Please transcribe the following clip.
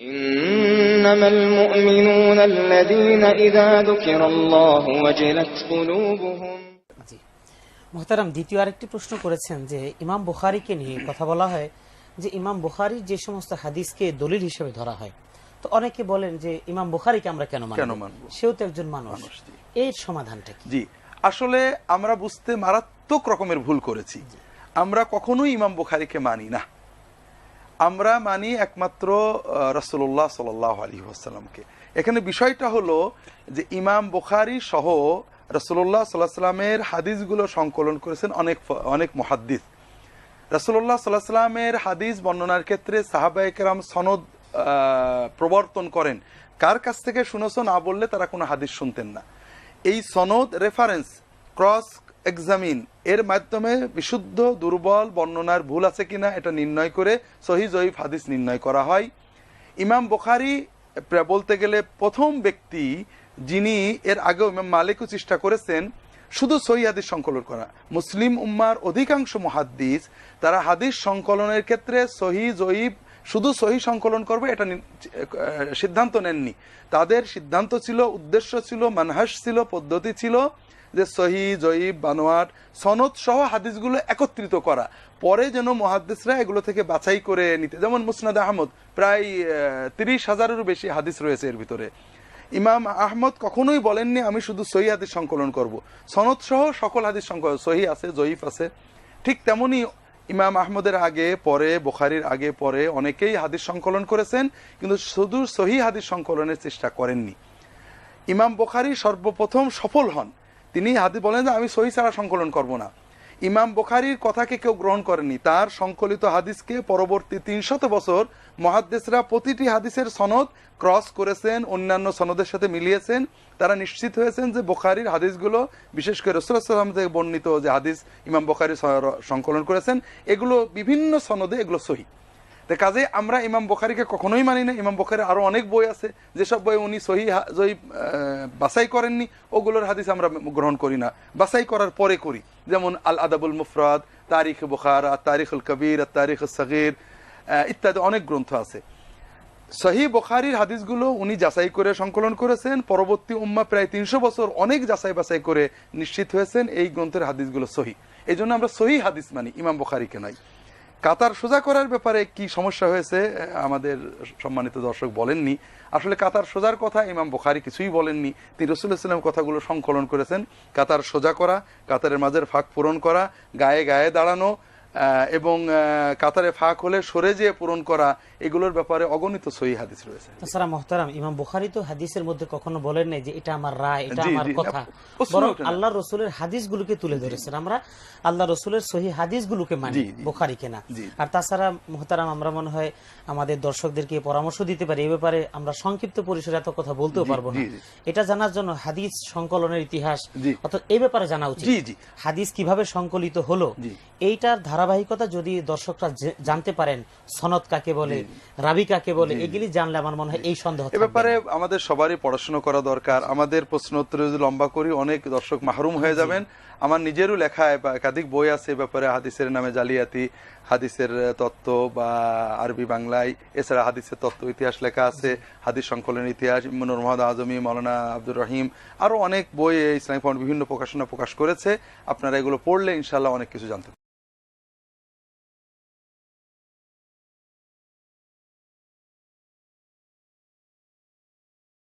إنما المؤمنون الذين إذا ذكر الله وجلت قلوبهم জি মোহতারাম দ্বিতীয় আরেকটি প্রশ্ন করেছেন যে ইমাম বুখারিকে নিয়ে কথা বলা হয় যে ইমাম বুখারির যে সমস্ত হাদিসকে দলিল হিসেবে ধরা হয় তো অনেকে বলেন যে ইমাম বুখারিকে আমরা কেন মানব কেন মানব? সেও তো একজন মানুষ মানুষ, জি। এর সমাধানটা কি জি আসলে আমরা বুঝতে মারাত্মক রকমের ভুল করেছি আমরা কখনোই ইমাম বুখারিকে মানি না আমরা মানি একমাত্র রসুল্লাহ সাল আলী আসাল্লামকে এখানে বিষয়টা হলো যে ইমাম বুখারি সহ রসুল্লাহ সাল্লাহ সাল্লামের হাদিসগুলো সংকলন করেছেন অনেক অনেক মহাদ্দিস। রসুল্লাহ সাল্লাহ সাল্লামের হাদিস বর্ণনার ক্ষেত্রে সাহাবাইকেরাম সনদ প্রবর্তন করেন। কার কাছ থেকে শুনেছ না বললে তারা কোনো হাদিস শুনতেন না। এই সনদ রেফারেন্স ক্রস এক্সামিন এর মাধ্যমে বিশুদ্ধ, দুর্বল বর্ণনার ভুল আছে কিনা এটা নির্ণয় করে সহি জয়ীফ হাদিস নির্ণয় করা হয়। ইমাম বুখারি বলতে গেলে প্রথম ব্যক্তি যিনি এর আগেও ইমাম মালিকও চেষ্টা করেছেন শুধু সহি হাদিস সংকলন করা। মুসলিম উম্মার অধিকাংশ মহাদ্দিস তারা হাদিস সংকলনের ক্ষেত্রে সহি জয়ীব শুধু সহি সংকলন করবে এটা সিদ্ধান্ত নেননি। তাদের সিদ্ধান্ত ছিল, উদ্দেশ্য ছিল মানহাস ছিল, পদ্ধতি ছিল। যে সহি, জয়ীব, বানোয়াট, সনদ সহ হাদিসগুলো একত্রিত করা। পরে যেন মহাদ্দিসরা এগুলো থেকে বাছাই করে নিতে যেমন মুসনাদ আহমদ, প্রায় তিরিশ হাজারেরও বেশি হাদিস রয়েছে এর ভিতরে। ইমাম আহমদ কখনোই বলেননি, আমি শুধু সহি হাদিস সংকলন করব। সনদ সহ সকল হাদিস সংকলন সহি আছে, জয়ীফ আছে। ঠিক তেমনি ইমাম আহমদের আগে, পরে, বুখারির আগে, পরে অনেকেই হাদিস সংকলন করেছেন, কিন্তু শুধু সহি হাদিস সংকলনের চেষ্টা করেননি। ইমাম বোখারি সর্বপ্রথম সফল হন। তিনি হাদি বলেন যে আমি সহি ছাড়া সংকলন করব না। ইমাম বোখারির কথাকে কেউ গ্রহণ করেনি। তার সংকলিত হাদিসকে পরবর্তী তিনশত বছর মহাদ্দেশরা প্রতিটি হাদিসের সনদ ক্রস করেছেন, অন্যান্য সনদের সাথে মিলিয়েছেন। তারা নিশ্চিত হয়েছেন যে বোখারির হাদিসগুলো, বিশেষ করে রসুলাম থেকে বর্ণিত যে হাদিস ইমাম বোখারি সংকলন করেছেন, এগুলো বিভিন্ন সনদে এগুলো সহি। তো কাজে আমরা ইমাম বখারিকে কখনোই মানি না। ইমাম বখারির আরও অনেক বই আছে, যেসব বই উনি সহি জয়ী বাছাই করেননি, ওগুলোর হাদিস আমরা গ্রহণ করি না। বাছাই করার পরে করি। যেমন আল আদাবুল মুফরাদ, তারিখ বুখার, তারিখুল কবির আর তারিখ সগির ইত্যাদি অনেক গ্রন্থ আছে। সহি বখারির হাদিসগুলো উনি যাচাই করে সংকলন করেছেন। পরবর্তী উম্মা প্রায় তিনশো বছর অনেক যাচাই বাছাই করে নিশ্চিত হয়েছেন এই গ্রন্থের হাদিসগুলো সহি। এই জন্য আমরা সহি হাদিস মানি, ইমাম বখারিকে নয় কাতার সোজা করার ব্যাপারে কি সমস্যা হয়েছে আমাদের সম্মানিত দর্শক বলেননি। আসলে কাতার সোজার কথা ইমাম বোখারি কিছুই বলেননি। তিনি রসুল্লাহাম কথাগুলো সংকলন করেছেন। কাতার সোজা করা, কাতারের মাঝের ফাঁক পূরণ করা, গায়ে গায়ে দাঁড়ানো এবং কাতারে ফাঁক হলে সরে যেয়ে পূরণ করা এগুলোর ব্যাপারে অগণিত সহি হাদিস রয়েছে তাছাড়া মোহতারাম ইমাম বুখারি তো হাদিসের মধ্যে কখনো বলেন নাই যে এটা আমার রায় এটা আমার কথা বরং। আল্লাহ রসুলের হাদিসগুলোকে তুলে ধরেছেন আমরা আল্লাহ রসুলের সহি হাদিসগুলোকে মানি জি, জি। বুখারিকে না জি। আর তাছাড়া মোহতারাম আমরা মনে হয় আমাদের দর্শকদেরকে পরামর্শ দিতে পারি এই ব্যাপারে আমরা সংক্ষিপ্ত পরিসরে এত কথা বলতেও পারব না। এটা জানার জন্য হাদিস সংকলনের ইতিহাস অর্থাৎ এই ব্যাপারে জানা উচিত। হাদিস কীভাবে সংকলিত হলো। এইটার ধারাবাহিকতা যদি দর্শকরা জানতে পারেন সনদ কাকে বলে রাবি কাকে বলে এগুলি জানলে আমার মনে হয় এই সন্দেহ এ ব্যাপারে আমাদের সবারই পড়াশোনা করা দরকার। আমাদের প্রশ্ন উত্তর যদি লম্বা করি অনেক দর্শক মাহরুম হয়ে যাবেন। আমার নিজেরও লেখায় বা একাধিক বই আছে এ ব্যাপারে হাদিসের নামে জালিয়াতি হাদিসের তত্ত্ব বা আরবি বাংলায়। এছাড়া হাদিসের তত্ত্ব ইতিহাস লেখা আছে হাদিস সংকলন ইতিহাস মনুর মোহাম্মদ আজমি মৌলানা আব্দুর রহিম আরও অনেক বই এই ইসলামিক ফাউন্ড বিভিন্ন প্রকাশনা প্রকাশ করেছে। আপনারা এগুলো পড়লে ইনশাল্লাহ অনেক কিছু জানতে।